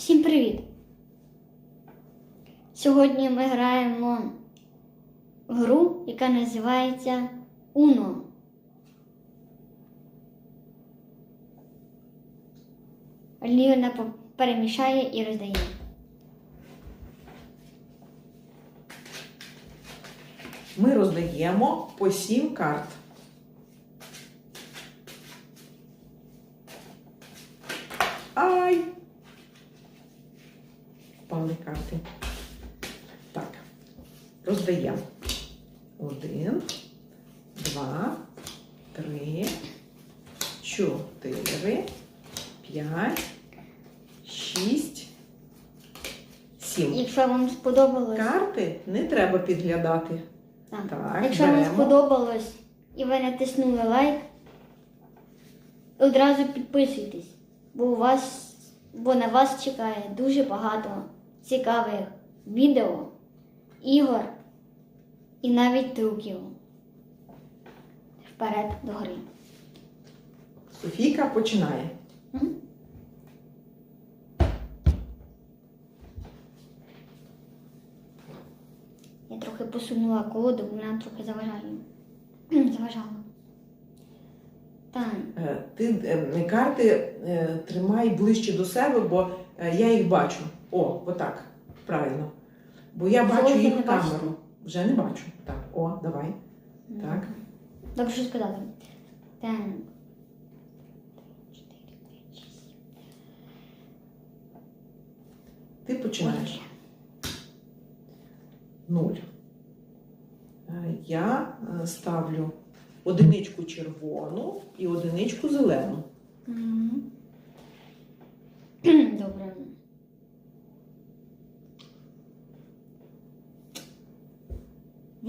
Всім привіт! Сьогодні ми граємо в гру, яка називається Uno. Ліна по- перемішає і роздає. Ми роздаємо по 7 карт. Ай! Впали карти. Так, роздаємо. Один, два, три, чотири, п'ять, шість, сім. Якщо вам сподобалось, Карти не треба підглядати. так. Так, якщо вам сподобалось і ви натиснули лайк, одразу підписуйтесь, бо у вас, бо на вас чекає дуже багато цікавих відео, ігор і навіть трюків. Вперед до гри. Софійка починає. Я трохи посунула колоду, вона трохи заважає. Заважала. Так. Е, Ти е, карти е, тримай ближче до себе, бо е, я їх бачу. О, отак. Правильно. Бо я бачу їх не в камеру. Вже не бачу. Так, о, давай. Так. Добре, що сказали. Так. Ти починаєш. Нуль. Е, Я е, ставлю одиничку червону і одиничку зелену. Мгм. Добре.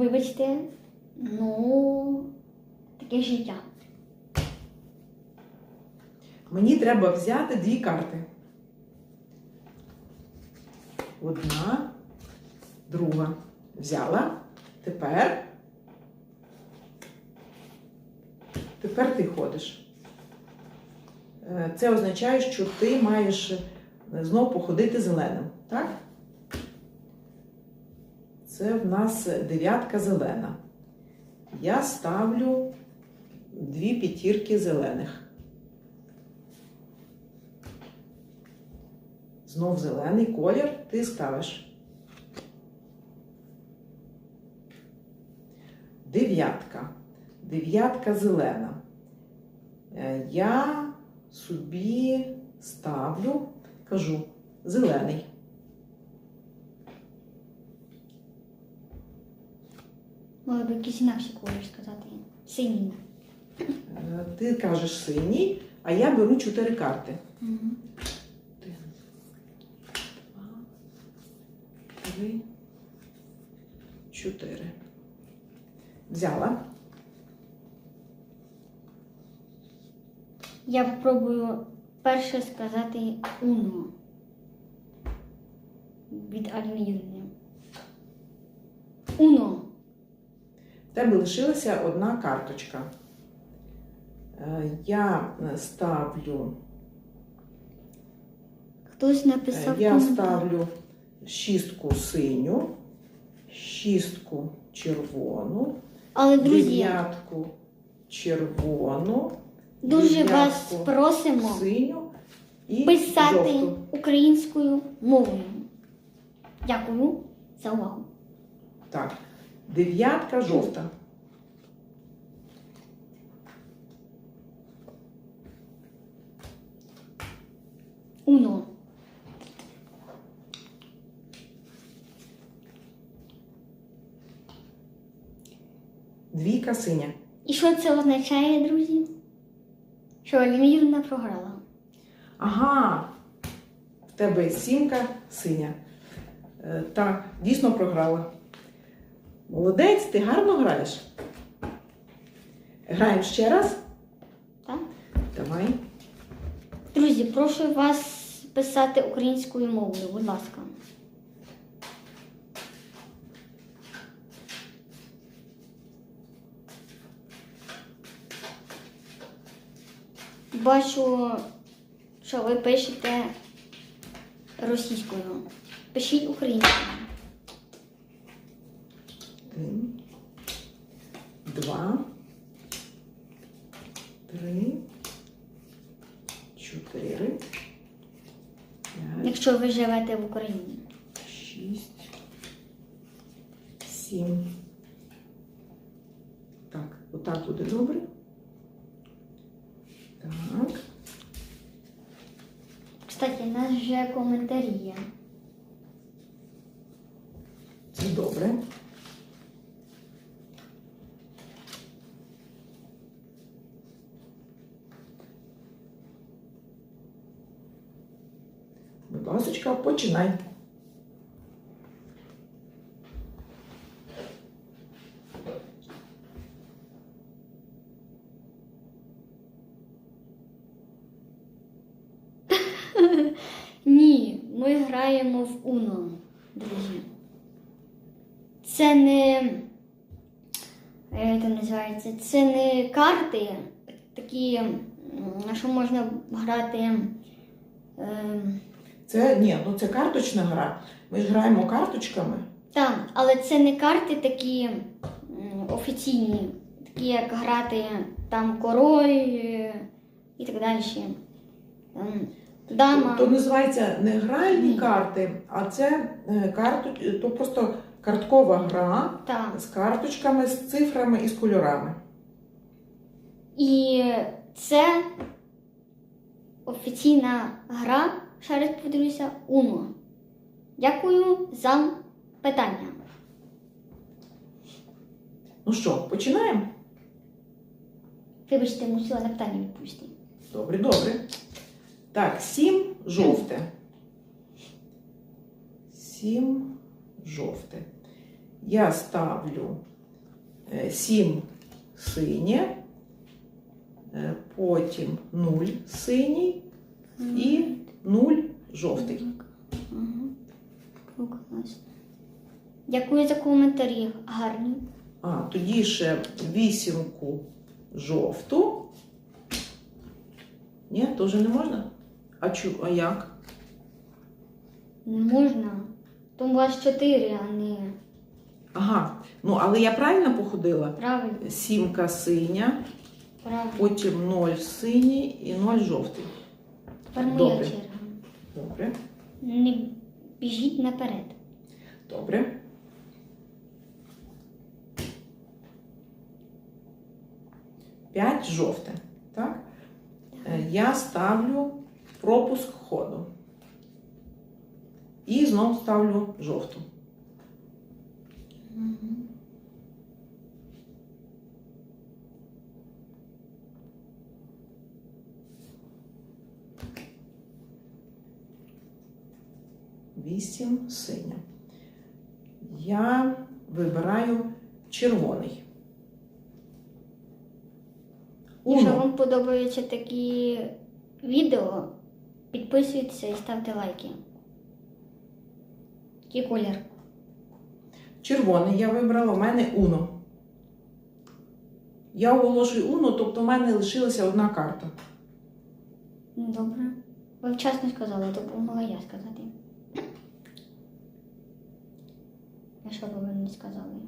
Вибачте, ну, таке життя. Мені треба взяти дві карти. Одна, друга. Взяла. Тепер. Тепер ти ходиш. Е, Це означає, що ти маєш е, знов походити зеленим. Так? Це в нас дев'ятка зелена. Я ставлю дві п'ятірки зелених. Знов зелений колір ти ставиш. Дев'ятка. Дев'ятка зелена. Е, Я собі ставлю, кажу, зелений. Могли б якийсь інакший колір сказати. Синій. Е, Ти кажеш синій, а я беру чотири карти. Мгм. Один, два, три, чотири. Взяла. Я попробую перше сказати Уно. Від Аліни Юрівни. Уно. Тебе лишилася одна карточка. Е, Я е, ставлю, Хтось е, написав я ставлю шістку синю, шістку червону, Але, друзі, дев'ятку червону, дуже вас просимо синю і писати жовту. українською мовою. Дякую за увагу. Так, дев'ятка жовта. Уно. Двійка синя. І що це означає, друзі? Що Аліна програла. Ага, в тебе сімка синя. Е, так, дійсно програла. Молодець, ти гарно граєш. Граємо ще раз. Так? Давай. Друзі, прошу вас писати українською мовою, будь ласка. Бачу, що ви пишете російською. Пишіть українською. Один, два, три, чотири, п'ять, Якщо ви живете в Україні. шість, сім. Так, отак буде добре. Так. Кстати, у нас вже коментарі є. Це добре. Ласка, починай. Ні, ми граємо в Uno, друзі. Це не. Як це називається? Це не карти, такі, на що можна грати. ем, Це ні, ну це карточна гра. Ми ж граємо карточками. Так, але це не карти такі м, офіційні, такі як грати там король е, і так далі. Там, дама. То називається не гральні Ні. карти, а це е, карту, то просто карткова гра Так. з карточками, з цифрами і з кольорами. І це офіційна гра, ще раз подивлюся, Uno. Дякую за питання. Ну що, починаємо? Вибачте, мусила на питання відповісти. Добре, добре. Так, сім жовте. Сім жовте. Я ставлю е, сім синє, е, потім нуль синій і нуль жовтий. Мгм. Класно. Дякую за коментарі. Гарні. А, тоді ще вісімку жовту. Ні, теж не можна? А, чу, а як? Не можна. Тому у вас чотири, а не Ага, ну але я правильно походила? правильно. Сімка синя, Правильно. потім ноль синій і ноль жовтий. Тепер моя Добре. черга. Добре, Не біжіть наперед. добре. П'ять жовте. Так? Е, Я ставлю пропуск ходу. І знову ставлю жовту. Вісім синя. Я вибираю червоний. Якщо Уно. вам подобаються такі відео, підписуйтеся і ставте лайки. Який колір? Червоний я вибрала, у мене Уно. Я оголошую Уно, тобто в мене лишилася одна карта. Ну, Добре. Ви вчасно сказали, то б могла я сказати. Що б ви мені сказали?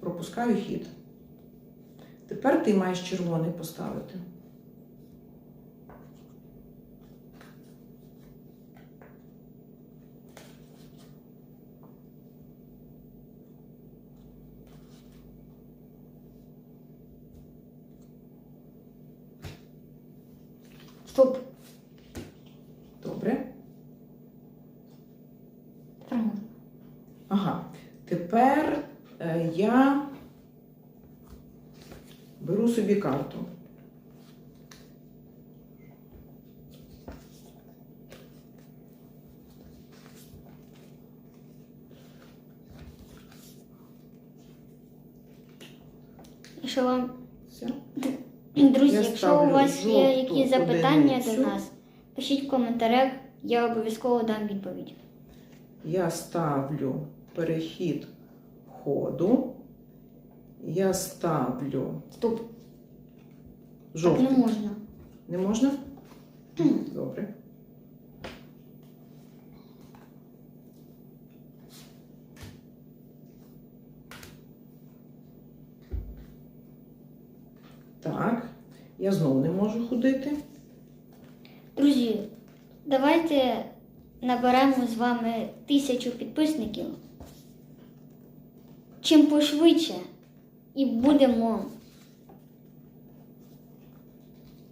Пропускаю хід. Тепер ти маєш червоний поставити. Стоп. Добре? Тепер можна. Ага. Тепер е, я беру собі карту. Якщо вам, Все. друзі, Я якщо у вас є якісь запитання до нас, пишіть в коментарях, я обов'язково дам відповідь. Я ставлю перехід ходу. Я ставлю Стоп, так не можна. Не можна? Добре. Так, я знову не можу ходити. Друзі, давайте наберемо з вами тисячу підписників. Чим пошвидше, і будемо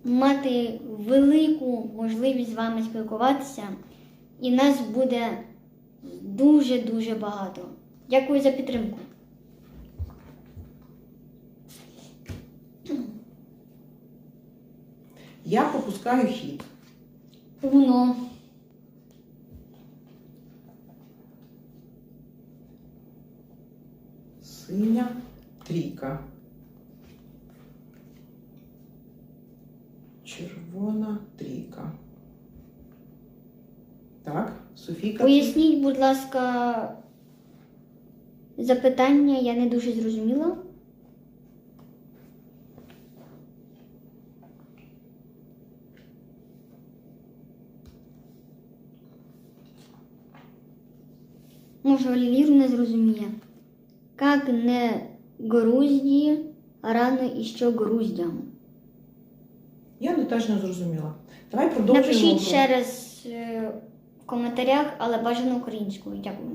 мати велику можливість з вами спілкуватися, і нас буде дуже-дуже багато. Дякую за підтримку. Я пропускаю хід. Уно. Синя трійка. Червона трійка. Так, Софійка. Поясніть, будь ласка, запитання я не дуже зрозуміла. Може, Олівір не зрозуміє. Как не грузді, рано і що груздям. Я не теж не зрозуміла. Давай продовжуємо. Напишіть ще раз е, в коментарях, але бажано українською. Дякую.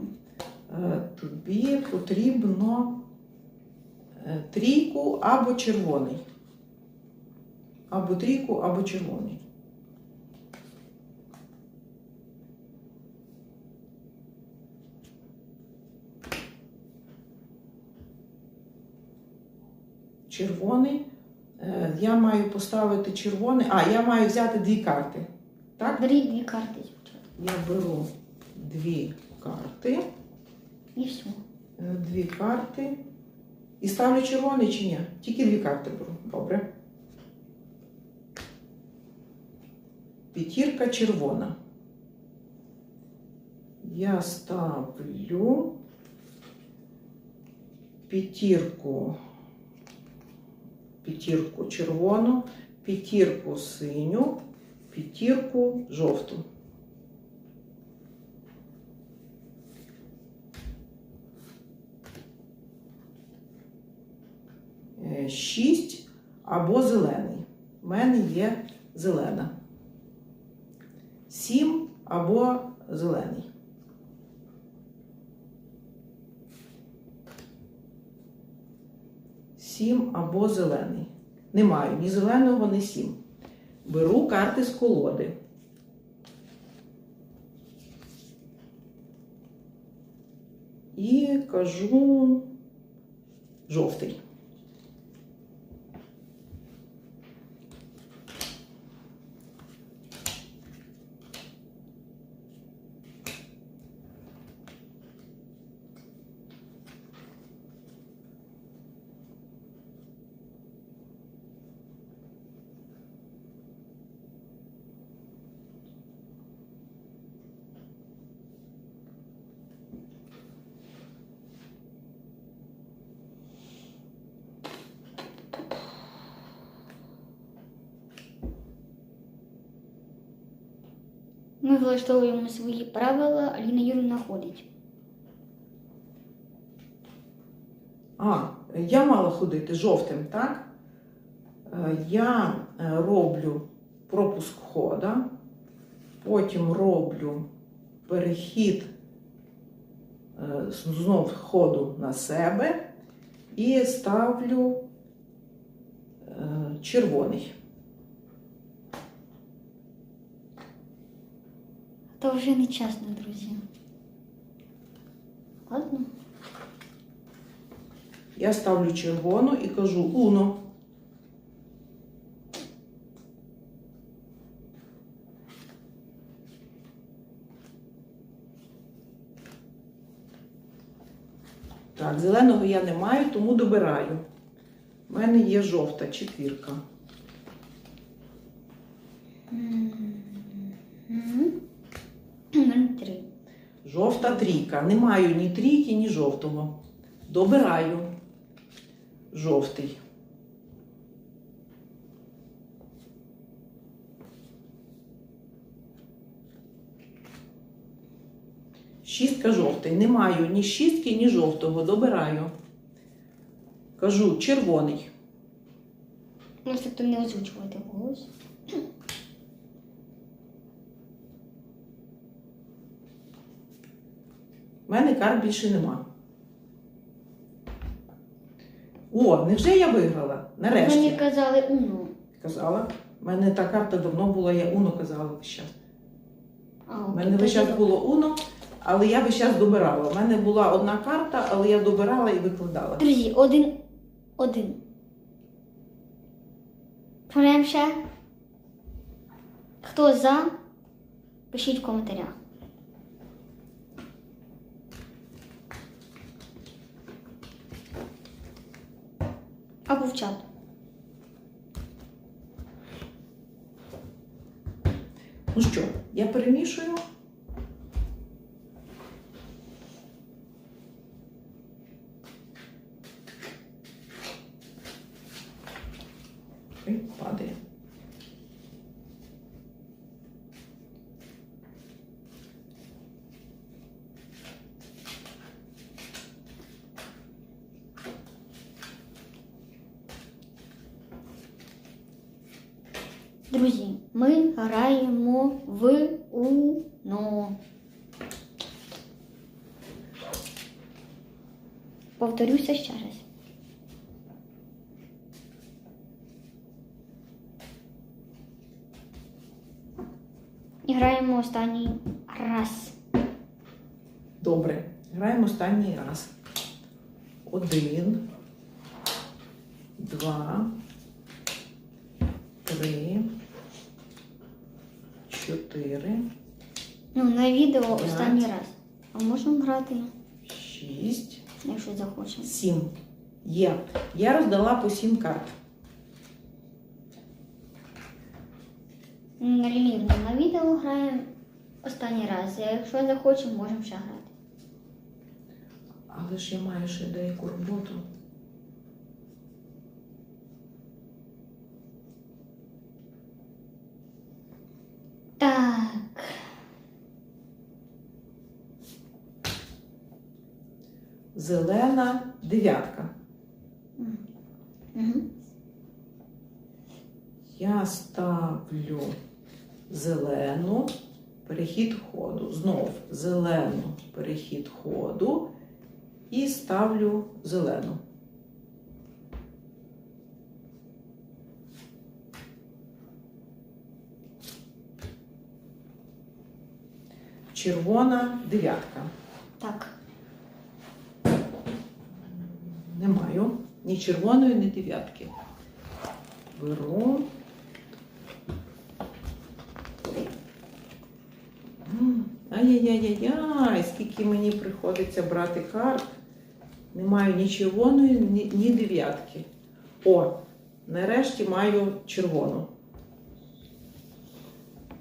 Е, Тобі потрібно е, трійку або червоний. Або трійку, або червоний. Червоний. Е, Я маю поставити червоний. А, я маю взяти дві карти. Так? Беріть дві карти. Я беру дві карти. І все. Дві карти. І ставлю червоний чи ні? Тільки дві карти беру. Добре. П'ятірка червона. Я ставлю п'ятірку, п'ятірку червону, п'ятірку синю, п'ятірку жовту. Е, Шість або зелений. У мене є зелена. Сім або зелений. Сім або зелений. Не маю ні зеленого, ні сім. Беру карти з колоди. І кажу жовтий. Ми влаштовуємо свої правила, Аліна Юрівна ходить. А, я мала ходити жовтим, так? Е, Я е, роблю пропуск хода, потім роблю перехід е, знов ходу на себе і ставлю червоний. То вже не чесно, друзі. Ладно. Я ставлю червону і кажу уно. Так, зеленого я не маю, тому добираю. У мене є жовта четвірка. Мгм. Номер Три. Жовта трійка. Не маю ні трійки, ні жовтого. Добираю жовтий. Шістка жовтий. Не маю ні шістки, ні жовтого. Добираю. Кажу червоний. Ну, тобто не озвучувати голос. У мене карт більше нема. О, невже я виграла? Нарешті. казали уно. Казала. У мене та карта давно була, я Уно казала весь час. У мене весь час було Уно, але я весь час добирала. У мене була одна карта, але я добирала і викладала. Друзі, один. Один. Граємо ще. Хто за? Пишіть в коментарях. Або в чат. Ну що, я перемішую. Ой, падає. Друзі, ми граємо в Уно. Повторюся ще раз. І граємо останній раз. Добре, граємо останній раз. Один, два, три, чотири, Ну, на відео П'ять. останній раз. А можемо грати, шість, якщо захочемо. сім. Є. Я роздала по сім карт. На рівні на відео граємо останній раз. Якщо захочемо, можемо ще грати. Але ж я маю ще деяку роботу. Зелена дев'ятка. Угу. Я ставлю зелену перехід ходу. Знов зелену перехід ходу і ставлю зелену. Червона дев'ятка. Так. Не маю ні червоної, ні дев'ятки. Беру. Ай-яй-яй-яй, скільки мені приходиться брати карт. Не маю ні червоної, ні, ні дев'ятки. О, нарешті маю червону.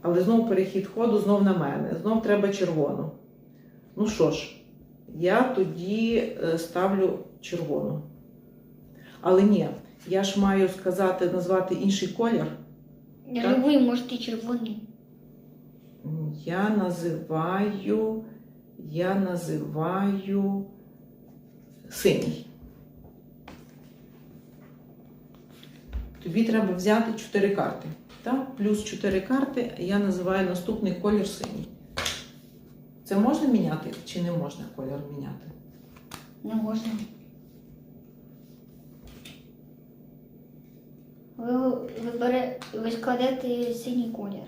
Але знов перехід ходу, знов на мене. Знов треба червону. Ну що ж, я тоді е, ставлю червону. Але ні, я ж маю сказати, назвати інший колір. Так. Любий, може, і червоний. Я називаю, я називаю синій. Тобі треба взяти 4 карти. Так? Плюс 4 карти, я називаю наступний колір синій. Це можна міняти чи не можна колір міняти? Не можна. Ви, ви, бере, ви складете синій колір.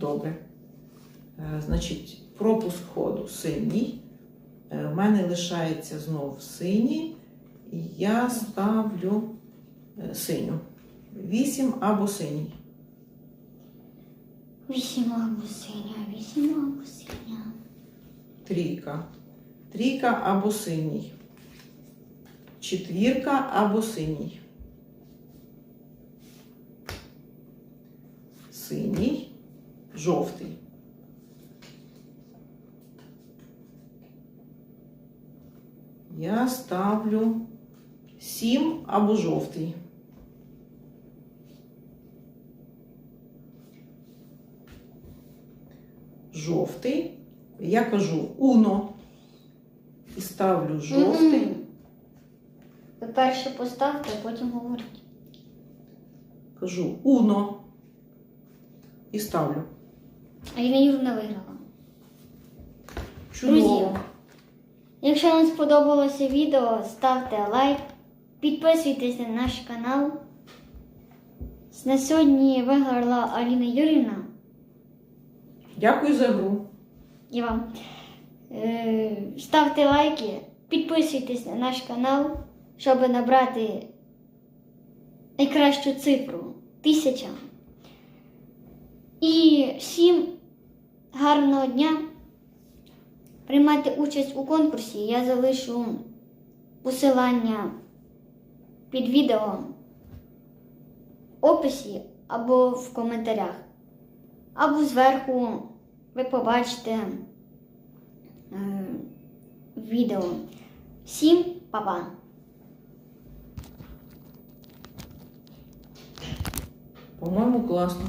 Добре. Е, Значить, пропуск ходу синій. Е, У мене лишається знов синій. І я ставлю е, синю. Вісім або синій. Вісім або синя, вісім або синя. Трійка. Трійка або синій. Четвірка або синій. Синій, жовтий. Я ставлю сім або жовтий. Жовтий Я кажу уно і ставлю жовтий. Ви перше поставте, а потім говорите. Кажу уно і ставлю. А я Ірина Юрівна виграла. Чудово. Друзі, якщо вам сподобалося відео, ставте лайк, підписуйтесь на наш канал. На сьогодні виграла Аліна Юрівна Дякую за гру. і вам. Е, Ставте лайки, підписуйтесь на наш канал, щоб набрати найкращу цифру тисяча. І всім гарного дня. Приймайте участь у конкурсі. Я залишу посилання під відео в описі або в коментарях. Або зверху ви побачите е, відео. Всім па-па! По-моєму, класно.